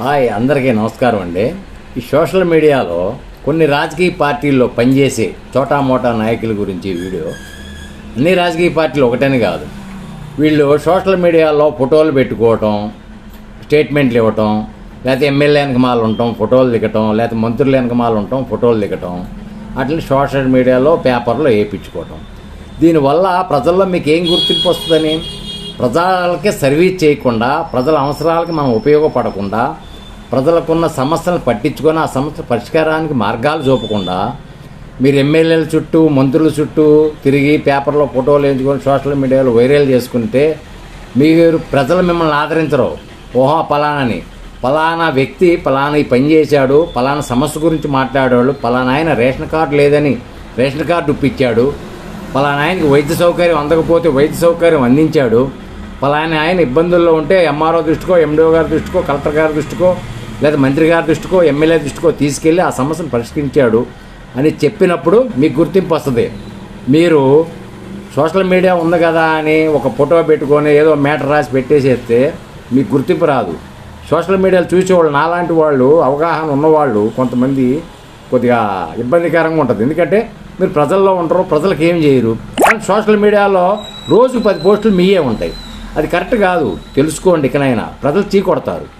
Hi అందరికీ నమస్కారం అండి. ఈ సోషల్ మీడియాలో కొన్ని రాజకీయ పార్టీల్లో పనిచేసే చోటా మోటా నాయకుల గురించి వీడియో. అన్ని రాజకీయ పార్టీలు ఒకటని కాదు. వీళ్ళు సోషల్ మీడియాలో ఫోటోలు పెట్టుకోవటం స్టేట్మెంట్లు ఇవ్వటం లేకపోతే ఎమ్మెల్యే వెనకమాలు ఉండటం ఫోటోలు దిగటం లేకపోతే మంత్రుల వెనకమాలు ఉండటం ఫోటోలు దిగటం అట్లా సోషల్ మీడియాలో పేపర్లో వేయించుకోవటం. దీనివల్ల ప్రజల్లో మీకు ఏం గుర్తింపు వస్తుందని? ప్రజలకి సర్వీస్ చేయకుండా ప్రజల అవసరాలకి మనం ఉపయోగపడకుండా ప్రజలకున్న సమస్యలను పట్టించుకొని ఆ సమస్య పరిష్కారానికి మార్గాలు చూపకుండా మీరు ఎమ్మెల్యేల చుట్టూ మంత్రుల చుట్టూ తిరిగి పేపర్లో ఫోటోలు వేయించుకొని సోషల్ మీడియాలో వైరల్ చేసుకుంటే మీరు ప్రజలు మిమ్మల్ని ఆదరించరు. ఓహో పలానని పలానా వ్యక్తి పలానా ఈ పని చేశాడు పలానా సమస్య గురించి మాట్లాడాడు పలానా ఆయన రేషన్ కార్డు లేదని రేషన్ కార్డు ఇప్పించాడు పలానా ఆయనకి వైద్య సౌకర్యం అందకపోతే వైద్య సౌకర్యం అందించాడు పలానా ఆయన ఇబ్బందుల్లో ఉంటే ఎంఆర్ఓ దృష్టికో ఎండిఓ గారి దృష్టికో కలెక్టర్ గారి దృష్టికో లేదా మంత్రి గారి దృష్టికో ఎమ్మెల్యే దృష్టికో తీసుకెళ్ళి ఆ సమస్యను పరిష్కరించాడు అని చెప్పినప్పుడు మీకు గుర్తింపు వస్తుంది. మీరు సోషల్ మీడియా ఉంది కదా అని ఒక ఫోటో పెట్టుకొని ఏదో మేటర్ రాసి పెట్టేసేస్తే మీకు గుర్తింపు రాదు. సోషల్ మీడియాలో చూసేవాళ్ళు నాలాంటి వాళ్ళు అవగాహన ఉన్నవాళ్ళు కొంతమంది కొద్దిగా ఇబ్బందికరంగా ఉంటుంది. ఎందుకంటే మీరు ప్రజల్లో ఉంటారు ప్రజలకు ఏం చేయరు. కానీ సోషల్ మీడియాలో రోజు పది పోస్టులు మీయే ఉంటాయి. అది కరెక్ట్ కాదు. తెలుసుకోండి ఇకనైనా ప్రజలు చీకొడతారు.